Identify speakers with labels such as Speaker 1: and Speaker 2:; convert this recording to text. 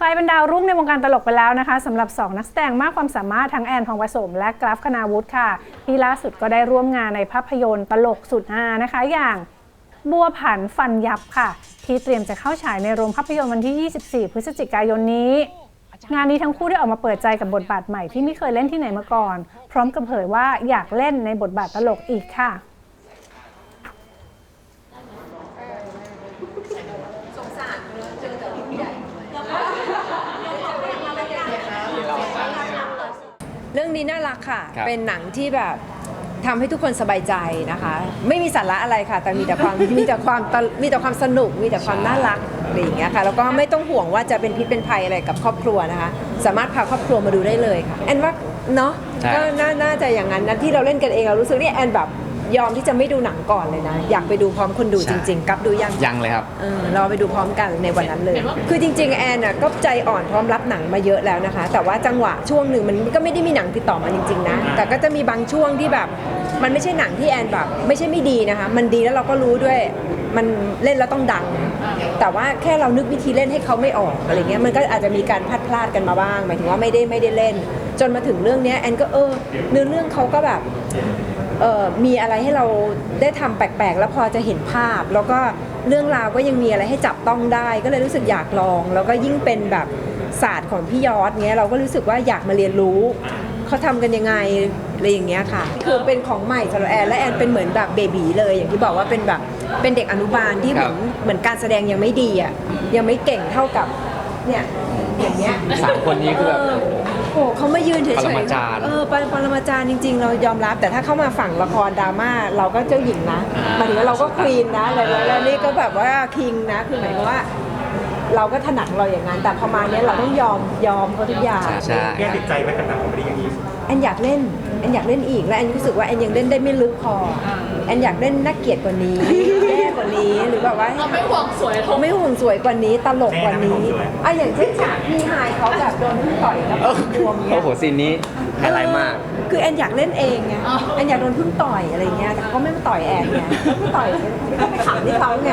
Speaker 1: กลายเป็นดาวรุ่งในวงการตลกไปแล้วนะคะสำหรับ 2 นักแสดงมากความสามารถทั้งแอนทองผสม และกราฟคณาวุฒิค่ะ ที่ล่าสุดก็ได้ร่วมงานในภาพยนตร์ตลกสุดฮานะคะ อย่างบัวผันฟันยับค่ะ ที่เตรียมจะเข้าฉายในโรงภาพยนตร์วันที่ 24 พฤศจิกายนนี้ งานนี้ทั้งคู่ได้ออกมาเปิดใจกับบทบาทใหม่ที่ไม่เคยเล่นที่ไหนมาก่อน พร้อมกับเผยว่าอยากเล่นในบทบาทตลกอีกค่ะ
Speaker 2: เรื่องนี้น่ารักค่ะ
Speaker 3: ครับ
Speaker 2: เป็นหนังที่แบบทำให้ทุกคนสบายใจนะคะ ไม่มีสาระอะไรค่ะ แต่มีแต่ความ มีแต่ความตลมีแต่ความสนุก มีแต่ความน่ารักอะไรอย่างเงี้ยค่ะ แล้วก็ไม่ต้องห่วงว่าจะเป็นพิษเป็นภัยอะไรกับครอบครัวนะคะ สามารถพาครอบครัวมาดูได้เลยค่ะ แอนว่าเนาะ
Speaker 3: ใช่
Speaker 2: ก็น่าน่าจะอย่างนั้นนะที่เราเล่นกันเองเรารู้สึกนี่แอนแบบ ยอมที่จะไม่ดูหนังก่อนเลยนะ อยากไปดูพร้อมคนดูจริง ๆ กับดูยัง
Speaker 3: ยังเลยครับ
Speaker 2: เออเราไปดูพร้อมกันในวันนั้นเลย คือจริง ๆ แอนน่ะก็ใจอ่อนพร้อมรับหนังมาเยอะแล้วนะคะ แต่ว่าจังหวะช่วงหนึ่งมันก็ไม่ได้มีหนังติดต่อมาจริงๆนะ แต่ก็จะมีบางช่วงที่แบบ มันไม่ใช่หนังที่แอนแบบ ไม่ใช่ไม่ดีนะคะ มันดีแล้วเราก็รู้ด้วย มันเล่นแล้วต้องดัง แต่ว่าแค่เรานึกวิธีเล่นให้เขาไม่ออกอะไรเงี้ยมันก็อาจจะมีการพลาดพลาดกันมาบ้าง หมายถึงว่าไม่ได้ไม่ได้เล่น จนมาถึงเรื่องเนี้ยแอนก็เออเนื้อเรื่องเขาก็แบบ เอ่อมีอะไรให้เราได้ทำแปลกๆ แล้วพอจะเห็นภาพ แล้วก็เรื่องราวก็ยังมีอะไรให้จับต้องได้ ก็เลยรู้สึกอยากลอง แล้วก็ยิ่งเป็นแบบศาสตร์ของพี่ยอดเงี้ยเราก็รู้สึกว่าอยากมาเรียนรู้เขาทำกันยังไงอะไรอย่างเงี้ยค่ะ คือเป็นของใหม่สำหรับแอนและแอนเป็นเหมือนแบบเบบีเลยอย่างที่บอกว่าเป็นแบบเป็นเด็กอนุบาลที่เหมือน
Speaker 3: ครับ
Speaker 2: เหมือนการแสดงยังไม่ดีอะยังไม่เก่งเท่ากับเนี่ยอย่างเงี้ย
Speaker 3: สามคนนี้คือแบบ
Speaker 2: ยืนเฉยๆ
Speaker 3: ปรมาจารย์
Speaker 2: เออปรปรมาจารย์จริง ๆ เรายอมรับ แต่ถ้าเข้ามาฝั่งละครดราม่าเราก็เจ้าหญิงนะหมายถึงว่าเราก็ควีนนะแล้วแล้วนี่ก็แบบว่าคิงนะคือหมายถึงว่า เราก็ถนัดของเราอย่างนั้นแต่พอมาเนี้ยเราต้องยอมยอมเขาทุกอย่าง
Speaker 3: ใช่
Speaker 4: แกติดใจไหมกับหนังคอมเมดี้อย่างนี้
Speaker 2: แอนอยากเล่น แอนอยากเล่นอีก และแอนรู้สึกว่าแอนยังเล่นได้ไม่ลึกพอ แอนอยากเล่นน่าเกลียดกว่านี้แย่กว่า นี้ หรือแบบว่า
Speaker 5: ไม่ห่วงสวยทง
Speaker 2: ไม่ห่วงสวยกว่านี้ตลกกว่านี้
Speaker 4: แน่นะไม่ห่วงสวย
Speaker 2: อะอย่างเช่นฉากพี่ไฮายเขาแบบโดนพึ่งต่อยแล้วก็บวมเงี้
Speaker 3: โอ้
Speaker 2: ย
Speaker 3: โหซีนนี้ไฮไลท์มาก
Speaker 2: คือแอนอยากเล่นเองไงแอนอยากโดนพึ่งต่อยอะไรเงี้ยแต่เขาไม่มาต่อยแอนไงเขาต่อยเขาไปขำที่เขาไง